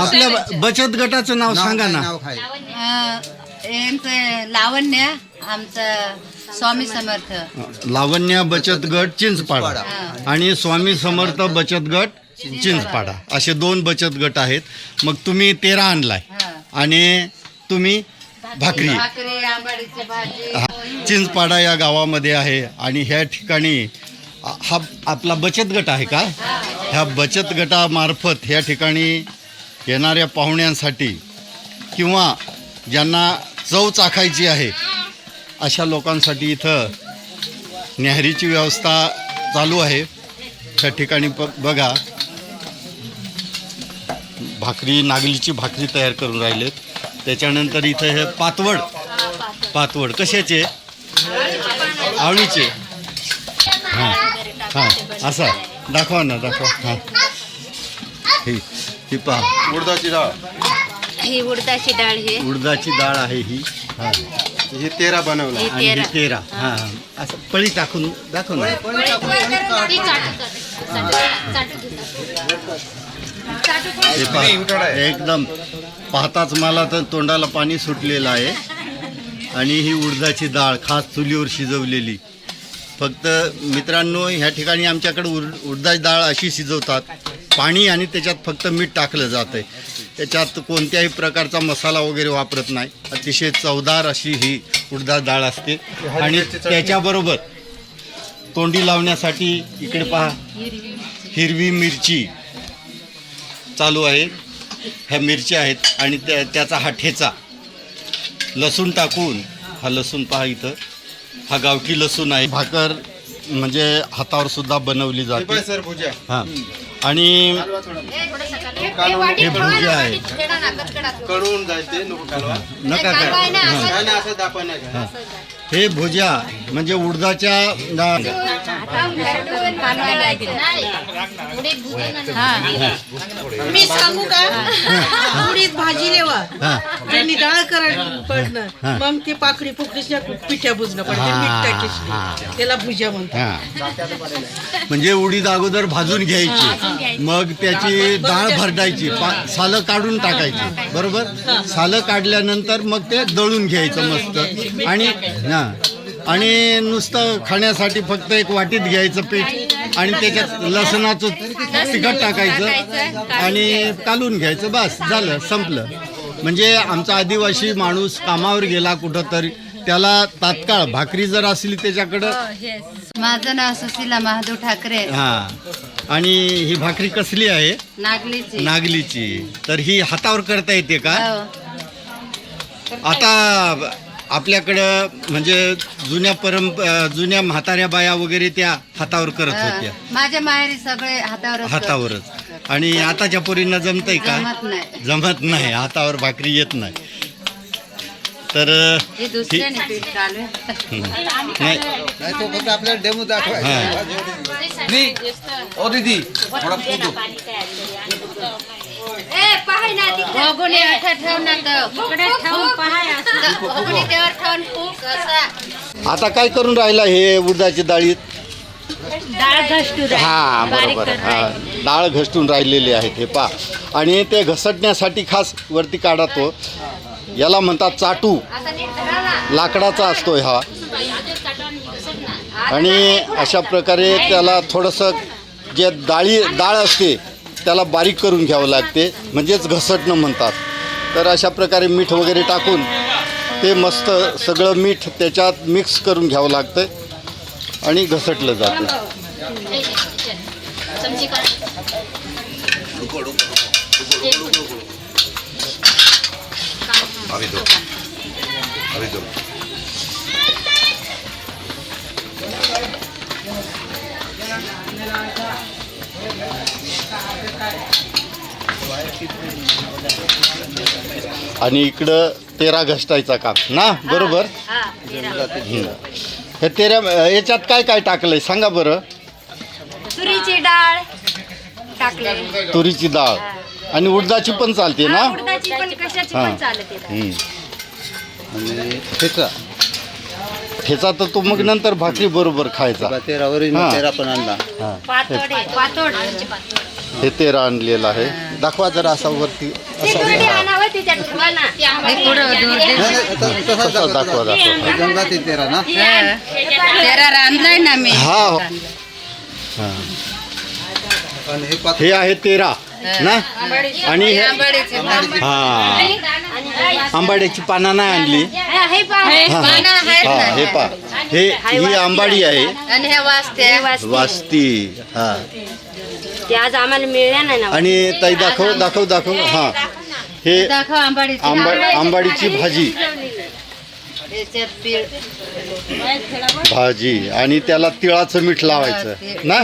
आपल्या बचत गटाचं नाव सांगा ना. नाव काय? यांचं लावण्य आमचं स्वामी समर्थ. लावण्य बचत गट चिंचपाडा. आणि स्वामी समर्थ बचत गट चिंचपाडा. असे दोन बचत गट आहेत. मग तुम्ही तेरा आणलाय. हा. आणि तुम्ही भाकरी. भाकरी आंबाडीची भाजी. हा, चिंचपाडा या गावामध्ये आहे. आणि ह्या ठिकाणी हा आपला बचत गट आहे का? ह्या बचत गटामार्फत ह्या ठिकाणी येणाऱ्या पाहुण्यांसाठी किंवा ज्यांना चव चाखायची आहे अशा लोकांसाठी इथं न्याहरीची व्यवस्था चालू आहे. त्या ठिकाणी प बघा. भाकरी नागलीची भाकरी तयार करून राहिलेत. त्याच्यानंतर इथं हे पातवड. पातवड. कशाचे? आवळीचे. हां. हां. असा. दाखवा ना दाखवा. हां. ठीक ही पहा उडदाची डाळ. ही उडदाची डाळ ही उडदाची डाळ आहे ही. हां. हे तेरा बनवलं. आणि ही तेरा. तेरा. हां. असं पळी टाकून दाखव ना. हे पहा, एकदम पाहताच मला तर तोंडाला पाणी सुटलेलं आहे. आणि ही उडदाची डाळ खास चुलीवर शिजवलेली. फक्त मित्रांनो ह्या ठिकाणी आमच्याकडे उड उडदाची डाळ अशी शिजवतात. पाणी आणि त्याच्यात फक्त मीठ टाकलं जातं आहे त्याच्यात कोणत्याही प्रकारचा मसाला वगैरे वापरत नाही. अतिशय चवदार अशी ही उडदाची डाळ असते. आणि त्याच्याबरोबर तोंडी लावण्यासाठी इकडे पहा. हिरवी मिरची चालू आहे. ह्या मिरच्या आहेत आणि त्या त्याचा हा ठेचा. लसूण टाकून हा लसूण पहा इथं. हा गावठी लसूण आहे. भाकर म्हणजे हातावर सुद्धा बनवली जाते. हां आणि हे आहे कडून जायचे नको कालवा नका काय. नाही ना असं दापा नाही? हे भुजा म्हणजे उडदाच्या. मी सांगू का? उडीद भाजी लेवा. हां. त्यांनी डाळ करायला हा. पडणं मग ते पाकडी पुकडीच्या पिठ्या बुजणं पडते हा, मीठ. टाकीशी त्याला भुजा म्हणतात. हां. म्हणजे उडीद अगोदर भाजून घ्यायची मग त्याची डाळ भरडायची पा- सालं काढून टाकायची बरोबर? सालं काढल्यानंतर मग ते दळून घ्यायचं मस्त. आणि हां. आणि नुसतं खाण्यासाठी फक्त एक वाटीत घ्यायचं पीठ आणि त्याच्यात लसणाचं तिखट टाकायचं आणि कालून घ्यायचं बस झालं संपलं. म्हणजे आमचा आदिवासी माणूस कामावर गेला कुठं तरी त्याला तात्काळ भाकरी जर असली त्याच्याकडं. माझं नाव सुशीला महादेव ठाकरे. हा. आणि ही भाकरी कसली आहे? नागलीची. नागलीची. तर ही हातावर करता येते का? हो. आता आपल्याकडं म्हणजे जुन्या परंप जुन्या म्हाताऱ्या बाया वगैरे त्या हातावर करत होत्या. माझ्या माहेरी सगळे हातावर हातावरच. आणि आताच्या पोरींना जमतंय का? जमत नाही. हातावर भाकरी येत नाही. तर हे नाही. नाही तो फक्त आपल्याला डेमो दाखवायचा. हा. ओ दीदी थोडा फोटो. आता काय करून राहिला हे उडदाची डाळीत हा बरोबर. हा डाळ घसटून राहिलेले आहेत हे पा. आणि ते घसटण्यासाठी खास वरती काढा तो. याला म्हणतात चाटू. लाकडाचा असतो हा. आणि अशा प्रकारे त्याला थोडंसं जे डाळी डाळ असते त्याला बारीक करून घ्यावं लागते. म्हणजेच घसटणं म्हणतात. तर अशा प्रकारे मीठ वगैरे टाकून ते मस्त सगळं मीठ त्याच्यात मिक्स करून घ्यावं लागतं आणि घसटलं जातं. आणि इकडं तेरा घसटायचा काम. ना? बरोबर? हं. हे तेरा. याच्यात काय काय टाकलंय? सांगा बरं. तुरीची डाळ टाकले. तुरीची डाळ. आणि उडदाची पण चालते ना उडदाची पण कशाची हा. पण चालते हं. आणि ठेचा ठेचा तर तो मग नंतर भाकरी बरोबर खायचा तेरा हा. पण आणला हा. पातोड पातोड हे तेरा आणलेलं आहे दाखवा जरा असा वरती. तसा दाखवा दाखवा जंगलात तेरा ना हा. तेरा रांधलाय ना मी हा हो. हा. आणि हे पाच हे आहे तेरा ना? आणि हे. हा. आंबाड्याची पानं नाही आणली. हे हा. हे पा. हे ही आंबाडी आहे. आणि वास्ती हा ते आज आम्हाला मिळल्या नाही ना आणि ताई दाखव दाखव दाखव. हा हे दाखव आंबाडीची. आंबा आंबाडीची भाजी. भाजी आणि त्याला तिळाचं मीठ लावायचं ना.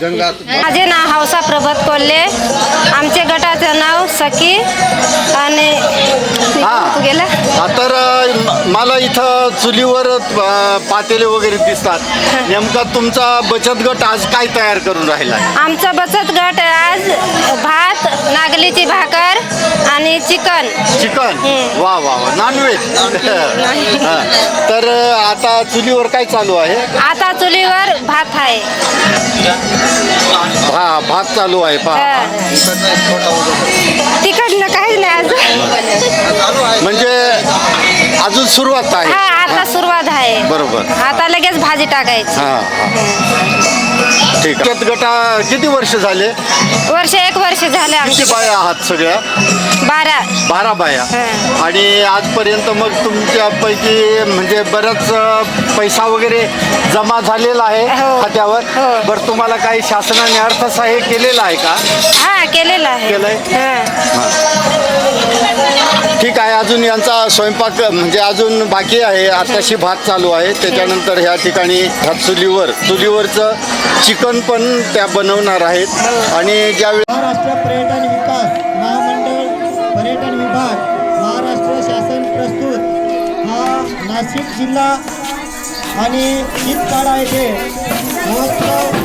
जंगलात. माझे नाव हौसा प्रभात कोल्हे. आमचे गटाचं नाव सखी आणि. गेलं? तर मला इथं चुलीवर पातेले वगैरे दिसतात. नेमका तुमचा बचत गट आज काय तयार करून राहिला? आमचा बचत गट आज भात नागलीची भाकर आणि चिकन. चिकन? हम्म. वा वा वा. नॉनव्हेज हा. तर आता चुलीवर काय चालू आहे? आता चुलीवर भात आहे. हा भात चालू आहे पहा. हा. तिकडनं काहीच नाही अजून. म्हणजे अजून सुरुवात आहे. हा आता सुरुवात आहे. बरोबर. आता लगेच भाजी टाकायची. हा हा. ठीक आहे. गटा किती वर्ष झाले? वर्ष एक वर्ष झाले किती आमचे बाया आहात सगळ्या? बारा. बारा बाया. हा. आणि आजपर्यंत मग तुमच्यापैकी म्हणजे बराच अ, पैसा वगैरे जमा झालेला आहे हो. खात्यावर. हो. बरं तुम्हाला काही शासनाने अर्थसहाय्य केलेलं आहे का? हा केलेलं आहे. केलंय? हा. ठीक आहे अजून यांचा स्वयंपाक म्हणजे अजून बाकी आहे. आताशी भात चालू आहे. त्याच्यानंतर ह्या ठिकाणी ह्या चुलीवर चुलीवरचं चिकन पण त्या बनवणार आहेत. आणि ज्यावेळी महाराष्ट्र पर्यटन विकास महामंडळ पर्यटन विभाग महाराष्ट्र शासन प्रस्तुत हा नाशिक जिल्हा आणि शीतपाडा येथे महोत्सव